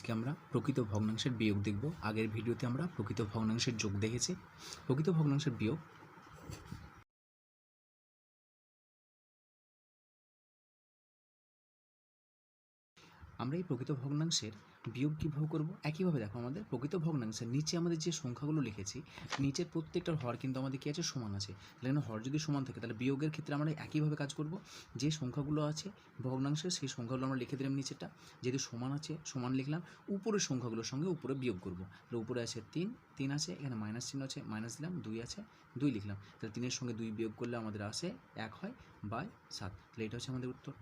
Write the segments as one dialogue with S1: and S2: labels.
S1: আজকে আমরা প্রকৃত ভগ্নাংশের বিয়োগ দেখব। আগের ভিডিওতে আমরা প্রকৃত ভগ্নাংশের যোগ দেখেছি। প্রকৃত ভগ্নাংশের বিয়োগ আমরা এই প্রকৃত ভগ্নাংশের বিয়োগ কীভাবে করব? একইভাবে দেখো আমাদের প্রকৃত ভগ্নাংশের নিচে আমাদের যে সংখ্যাগুলো লিখেছি, নিচের প্রত্যেকটার হর কিন্তু আমাদের কী আছে? সমান আছে। তাহলে হর যদি সমান থাকে, তাহলে বিয়োগের ক্ষেত্রে আমরা একইভাবে কাজ করব। যে সংখ্যাগুলো আছে ভগ্নাংশের সেই সংখ্যাগুলো আমরা লিখে দিলাম নিচেরটা। যেহেতু সমান আছে, সমান লিখলাম, উপরের সংখ্যাগুলোর সঙ্গে উপরে বিয়োগ করব। তাহলে উপরে আছে তিন তিন আছে, এখানে মাইনাস চিহ্ন আছে মাইনাস দিলাম, দুই আছে, দুই লিখলাম। তাহলে তিনের সঙ্গে দুই বিয়োগ করলে আমাদের আসে এক হয় বাই সাত। তাহলে এটা হচ্ছে আমাদের উত্তর।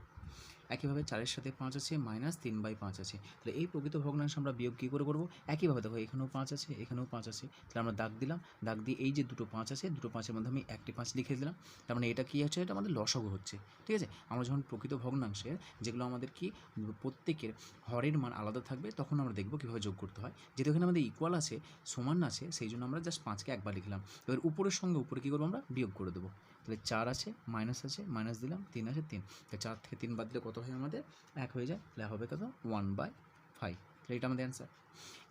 S1: একইভাবে চারের সাথে পাঁচ আছে, মাইনাস তিন বাই পাঁচ আছে। তাহলে এই প্রকৃত ভগ্নাংশ আমরা বিয়োগ কী করে করব? একইভাবে দেখো, এখানেও পাঁচ আছে, এখানেও পাঁচ আছে। তাহলে আমরা দাগ দিলাম। দাগ দিয়ে এই যে দুটো পাঁচ আছে, দুটো পাঁচের মধ্যে আমি একটি পাঁচ লিখে দিলাম। তার মানে এটা কী হচ্ছে? এটা আমাদের লসাগু হচ্ছে। ঠিক আছে? আমরা যখন প্রকৃত ভগ্নাংশের যেগুলো আমাদের কি প্রত্যেকের হরের মান আলাদা থাকবে, তখন আমরা দেখব কীভাবে যোগ করতে হয়। যেহেতু এখানে আমাদের ইকুয়াল আছে, সমান আছে, সেই জন্য আমরা জাস্ট পাঁচকে একবার লিখলাম। এবার উপরের সঙ্গে উপরে কী করব আমরা? বিয়োগ করে দেবো। তাহলে চার আছে মাইনাস আছে মাইনাস দিলাম, তিন আছে, তিন। তাহলে চার থেকে তিন বাদ দিলে কত হয় আমাদের? এক হয়ে যায়, তাহলে হবে কত? ওয়ান বাই ফাইভ তাহলে এটা আমাদের অ্যান্সার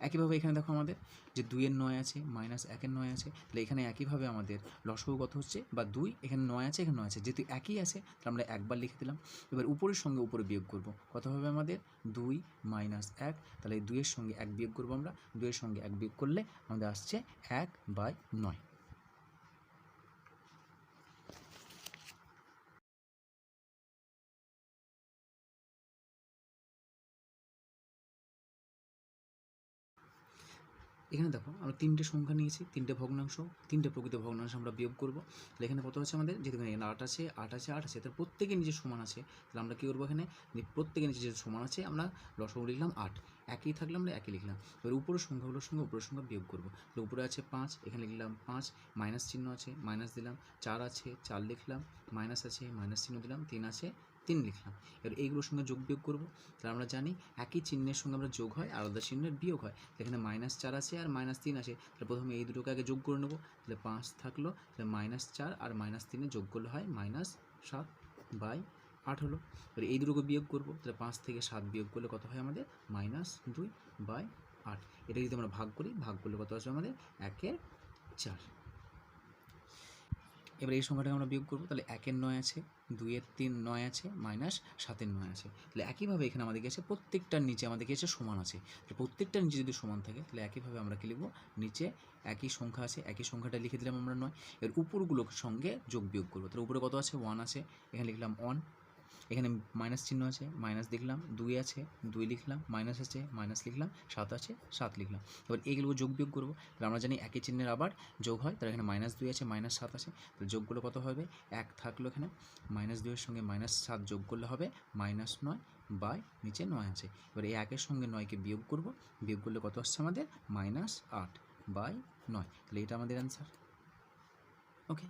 S1: একইভাবে এখানে দেখো আমাদের যে দুইয়ের নয় আছে মাইনাস একের নয় আছে, তাহলে এখানে একইভাবে আমাদের লসগু কত হচ্ছে? বা দুই, এখানে নয় আছে, এখানে নয় আছে। যেহেতু একই আছে, তাহলে আমরা একবার লিখে দিলাম। এবার উপরের সঙ্গে উপরে বিয়োগ করব। কত হবে আমাদের? দুই মাইনাস এক। তাহলে দুইয়ের সঙ্গে এক বিয়োগ করব আমরা। দুইয়ের সঙ্গে এক বিয়োগ করলে আমাদের আসছে এক বাই নয়। এখানে দেখো আমরা তিনটে সংখ্যা নিয়েছি, তিনটে ভগ্নাংশ, তিনটে প্রকৃত ভগ্নাংশ আমরা বিয়োগ করব। তাহলে এখানে কত আছে আমাদের? যেহেতু এখানে আট আছে আট আছে আট আছে তার প্রত্যেকে নিচে সমান আছে। তাহলে আমরা কী করব এখানে? যে প্রত্যেকের নিচে যে সমান আছে, আমরা লসগু লিখলাম আট। একই থাকলে আমরা একই লিখলাম। এবার উপরের সংখ্যাগুলোর সঙ্গে উপরের সংখ্যা বিয়োগ করব। তাহলে উপরে আছে পাঁচ, এখানে লিখলাম পাঁচ, মাইনাস চিহ্ন আছে, মাইনাস দিলাম, চার আছে, চার লিখলাম, মাইনাস আছে, মাইনাস চিহ্ন দিলাম, তিন আছে তিন লিখলাম। এবার এইগুলোর সঙ্গে যোগ বিয়োগ করব। তাহলে আমরা জানি একই চিহ্নের সঙ্গে আমরা যোগ হয় আলাদা চিহ্নের বিয়োগ হয়। এখানে মাইনাস চার আছে আর মাইনাস তিন আছে। তাহলে প্রথমে এই দুটোকে আগে যোগ করে নেব। তাহলে পাঁচ থাকল, তাহলে মাইনাস চার আর মাইনাস তিনে যোগ করলে হয় মাইনাস সাত বাই আট হলো। এবার এই দুটোকে বিয়োগ করব। তাহলে পাঁচ থেকে সাত বিয়োগ করলে কত হয় আমাদের? মাইনাস দুই বাই আট। এটা যদি আমরা ভাগ করি, ভাগ করলে কত আসবে আমাদের? একের চার। এবার এই সংখ্যাটাকে আমরা বিয়োগ করব, তাহলে একের নয় আছে, দুইয়ের তিন নয় আছে, মাইনাস সাতের নয় আছে। তাহলে একইভাবে এখানে আমাদের কাছে প্রত্যেকটার নিচে আমাদের কাছে সমান আছে। প্রত্যেকটার নিচে যদি সমান থাকে, তাহলে একইভাবে আমরা কি লিখব? নিচে একই সংখ্যা আছে, একই সংখ্যাটা লিখে দিলাম আমরা নয়। এর উপরগুলোর সঙ্গে যোগ বিয়োগ করব। তাহলে উপরে কত আছে? ওয়ান আছে। এখানে লিখলাম ওয়ান এখানে মাইনাস চিহ্ন আছে মাইনাস দেখলাম, দুই আছে, দুই লিখলাম মাইনাস আছে মাইনাস লিখলাম, সাত আছে, সাত লিখলাম। এবার এইগুলো যোগ বিয়োগ করব, তাহলে আমরা জানি একই চিহ্নের আবার যোগ হয়, তাহলে এখানে মাইনাস দুই আছে মাইনাস সাত আছে তাহলে যোগগুলো কত হবে? এক থাকল এখানে মাইনাস দুইয়ের সঙ্গে মাইনাস সাত যোগ করলে হবে মাইনাস নয় বাই নিচে নয় আছে। এবার এই একের সঙ্গে নয়কে বিয়োগ করব, বিয়োগ করলে কত আসছে আমাদের? মাইনাস আট বাই নয়, তাহলে এটা আমাদের অ্যান্সার ওকে